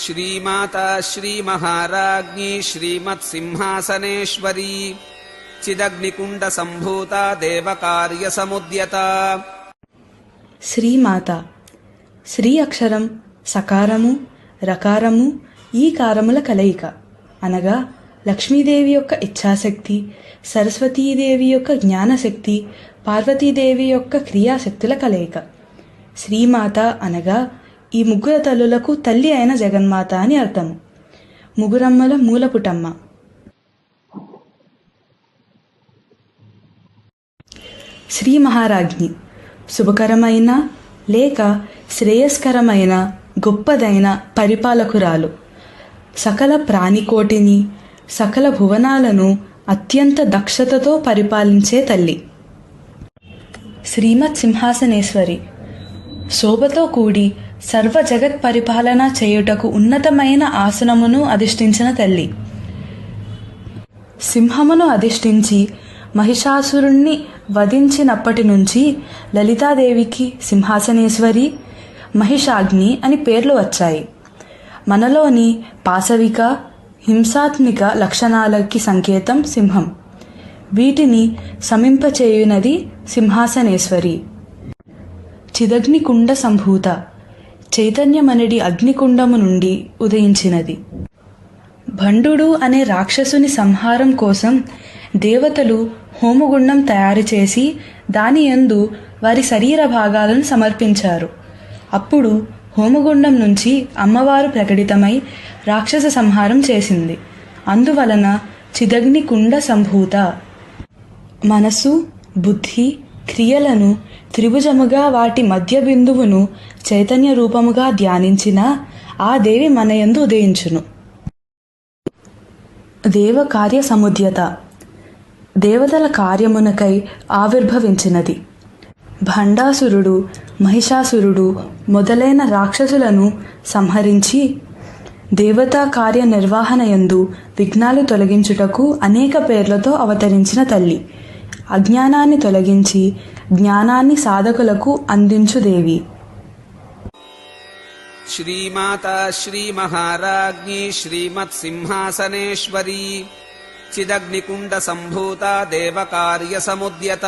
श्रीमाता श्रीमहाराज्ञी श्रीमत्सिंहासनेश्वरी चिदग्निकुण्डसम्भूता देवकार्यसमुद्यता శ్రీమాత శ్రీ అక్షరం సకారము రకారము ఈ కారముల కలయిక అనగా లక్ష్మీదేవి యొక్క ఇచ్ఛాశక్తి సరస్వతీదేవి యొక్క జ్ఞానశక్తి పార్వతీదేవి యొక్క క్రియాశక్తుల కలయిక శ్రీమాత అనగా ఈ ముగ్గురు తల్లులకు తల్లి అయిన జగన్మాత అని అర్థము. ముగురమ్మల మూలపుటమ్మ. శ్రీ మహారాజ్ఞి శుభకరమైన లేక శ్రేయస్కరమైన గొప్పదైన పరిపాలకురాలు. సకల ప్రాణికోటిని సకల భువనాలను అత్యంత దక్షతతో పరిపాలించే తల్లి. శ్రీమత్ సింహాసనేశ్వరి. శోభతో కూడి సర్వ జగత్ పరిపాలన చేయుటకు ఉన్నతమైన ఆసనమును అధిష్ఠించిన తల్లి. సింహమును అధిష్ఠించి మహిషాసురుణ్ణి వధించినప్పటి నుంచి లలితాదేవికి సింహాసనేశ్వరి మహిషాగ్ని అని పేర్లు వచ్చాయి. మనలోని పాశవిక హింసాత్మిక లక్షణాలకి సంకేతం సింహం. వీటిని సమింపచేయునది సింహాసనేశ్వరి. చిదగ్నికుండ సంభూత. చైతన్యమనడి అగ్నికుండము నుండి ఉదయించినది. భండు అనే రాక్షసుని సంహారం కోసం దేవతలు హోమగుండం తయారు చేసి దాని యందు వారి శరీర భాగాలను సమర్పించారు. అప్పుడు హోమగుండం నుంచి అమ్మవారు ప్రకటితమై రాక్షస సంహారం చేసింది. అందువలన చిదగ్ని కుండ సంభూత. మనసు బుద్ధి క్రియలను త్రిభుజముగా వాటి మధ్య బిందువును చైతన్య రూపముగా ధ్యానించిన ఆ దేవి మనయందు ఉదయించును. దేవ కార్య సముద్యత. దేవతల కార్యమునకై ఆవిర్భవించినది. భండాసురుడు మహిషాసురుడు మొదలైన రాక్షసులను సంహరించి దేవతా కార్య నిర్వహణ యందు విఘ్నాలు తొలగించుటకు అనేక పేర్లతో అవతరించిన తల్లి. అజ్ఞానాన్ని తొలగించి జ్ఞానాన్ని సాధకులకు అందించుదేవి శ్రీమాతా శ్రీమహారాజ్ఞి శ్రీమత్సింహాసనేశ్వరీ. చిదగ్నికుండ సంభూత దేవకార్య సముద్యత.